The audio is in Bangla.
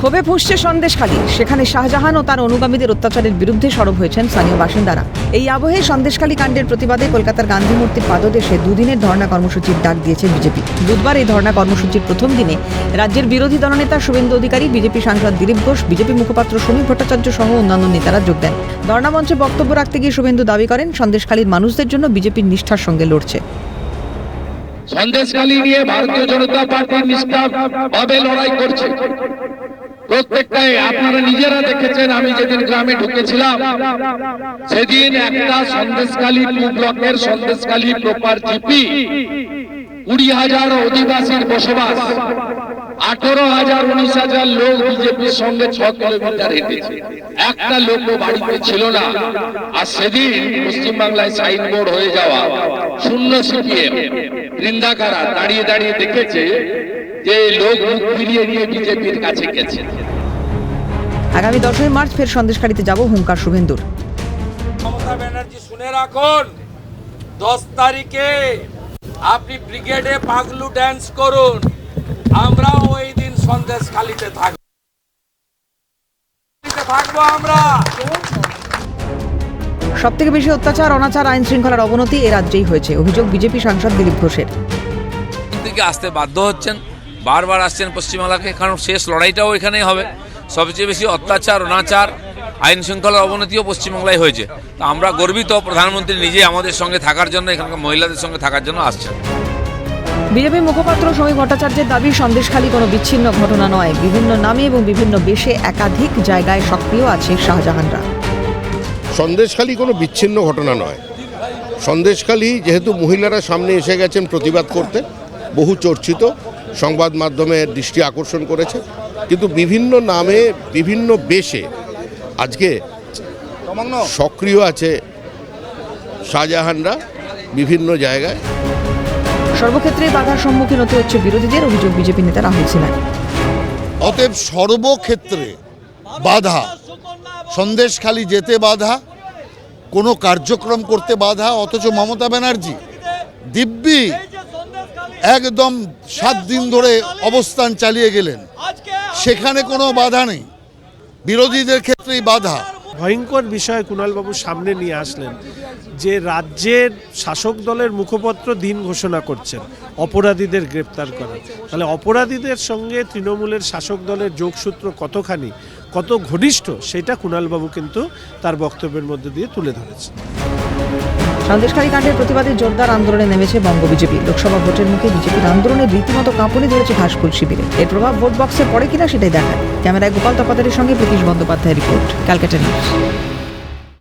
ক্ষোভে ফুসছে সন্দেশখালী। সেখানে শাহজাহান ও তার অনুগামীদের অত্যাচারের বিরুদ্ধে সরব হয়েছেন স্থানীয় বাসিন্দারা। এই আবহে সন্দেশখালী কাণ্ডের প্রতিবাদে কলকাতার গান্ধী মূর্তির পাদদেশে দুদিনের ধর্ণা কর্মসূচির ডাক দিয়েছে বিজেপি। বুধবার এই ধর্ণা কর্মসূচির প্রথম দিনে রাজ্যের বিরোধী দলনেতা শুভেন্দু অধিকারী, বিজেপি সাংসদ দিলীপ ঘোষ, বিজেপি মুখপাত্র সমীর ভট্টাচার্য সহ অন্যান্য নেতারা যোগ দেন। ধর্ণা মঞ্চে বক্তব্য রাখতে গিয়ে শুভেন্দু দাবি করেন, সন্দেশখালীর মানুষদের জন্য বিজেপির নিষ্ঠার সঙ্গে লড়ছে। সন্দেশখালী নিয়ে ভারতীয় জনতা পার্টি নিষ্ঠাভাবে লড়াই করছে। প্রত্যেকটাই আপনারা নিজেরা দেখেছেন, আমি যেদিন গ্রামে ঢুকেছিলাম, সেদিন একটা সন্দেশকালী টু ব্লকের সন্দেশকালী প্রপার জিপি কুড়ি হাজার অধিবাসীর বসবাস, আঠারো হাজার উনিশ হাজার লোক বিজেপির সঙ্গে ছ কিলোমিটার হেঁটেছে। একটা লোক বাড়িতে ছিল না। আর সেদিন পশ্চিমবাংলায় সাইনবোর্ড হয়ে যাওয়া, শূন্য সিপিএম, বৃন্দাকারা দাঁড়িয়ে দাঁড়িয়ে দেখেছে যে লোক মুখ ফিরিয়ে নিয়ে বিজেপির কাছে গেছে। আগামী দশই মার্চ ফের সন্দেশখালীতে যাব হুঙ্কার শুভেন্দুর। মমতা ব্যানার্জি শুনে রাখুন দশ তারিখে আপনি ব্রিগেডে পাগলু ড্যান্স করুন। আমরাও ওই দিন সন্দেশ খালিতে থাকব থাকব আমরা। সব থেকে বেশি অত্যাচার অনাচার আইন শৃঙ্খলার অবনতি এ রাজ্যেই হয়েছে অভিযোগ বিজেপি সাংসদ দিলীপ ঘোষের। আসতে বাধ্য হচ্ছেন। বারবার আসছেন পশ্চিমবাংলাকে কারণ শেষ লড়াইটাও এখানেই হবে। সবচেয়ে বেশি অত্যাচার অনাচার আইন শৃঙ্খলার অবনতিও পশ্চিমবাংলায় হয়েছে। তো আমরা গর্বিত প্রধানমন্ত্রী নিজে আমাদের সঙ্গে থাকার জন্য এখানকার মহিলাদের সঙ্গে থাকার জন্য আসছেন। বিজেপি মুখপাত্র সমীর ভট্টাচার্যের দাবি সন্দেশখালী কোনো বিচ্ছিন্ন ঘটনা নয়। বিভিন্ন নামে এবং বিভিন্ন বেশে একাধিক জায়গায় সক্রিয় আছে শাহজাহানরা। সন্দেশখালী কোনো বিচ্ছিন্ন ঘটনা নয়। সন্দেশখালী যেহেতু মহিলারা সামনে এসে গেছেন প্রতিবাদ করতে বহু চর্চিত। সংবাদ মাধ্যমে দৃষ্টি আকর্ষণ করেছে কিন্তু বিভিন্ন নামে বিভিন্ন বেশে আজকে সক্রিয় আছে শাহজাহানরা বিভিন্ন জায়গায়। সর্বক্ষেত্রে বাধার সম্মুখীন হতে হচ্ছে বিরোধীদের অভিযোগ বিজেপি নেতা রাহুল সিনহা। অতএব সর্বক্ষেত্রে বাধা সন্দেশখালি যেতে বাধা কোনো কার্যক্রম করতে বাধা অথচ মমতা ব্যানার্জি দিব্যি একদম সাত দিন ধরে অবস্থান চালিয়ে গেলেন। সেখানে কোনো বাধা নেই। বিরোধীদের ক্ষেত্রেই বাধা। ভয়ঙ্কর বিষয় কুণালবাবু সামনে নিয়ে আসলেন, যে রাজ্যের শাসক দলের মুখপত্র দিন ঘোষণা করছেন, অপরাধীদের গ্রেপ্তার করার তাহলে অপরাধীদের সঙ্গে তৃণমূলের শাসক দলের যোগসূত্র কতখানি, কত ঘনিষ্ঠ, সেটা কুণালবাবু কিন্তু তার বক্তব্যের মধ্যে দিয়ে তুলে ধরেছেন। সন্দেশখালী কাণ্ডের প্রতিবাদে জোরদার আন্দোলনে নেমেছে বঙ্গ বিজেপি। লোকসভা ভোটের মুখে বিজেপির আন্দোলনে রীতিমতো কাঁপুনি ধরেছে ঘাসফুল শিবিরে। এর প্রভাব ভোট বক্সে পড়ে কিনা সেটাই দেখায়। ক্যামেরায় গোপাল তপাদারের সঙ্গে প্রীতিশ বন্দ্যোপাধ্যায়ের রিপোর্ট, ক্যালকাটা নিউজ।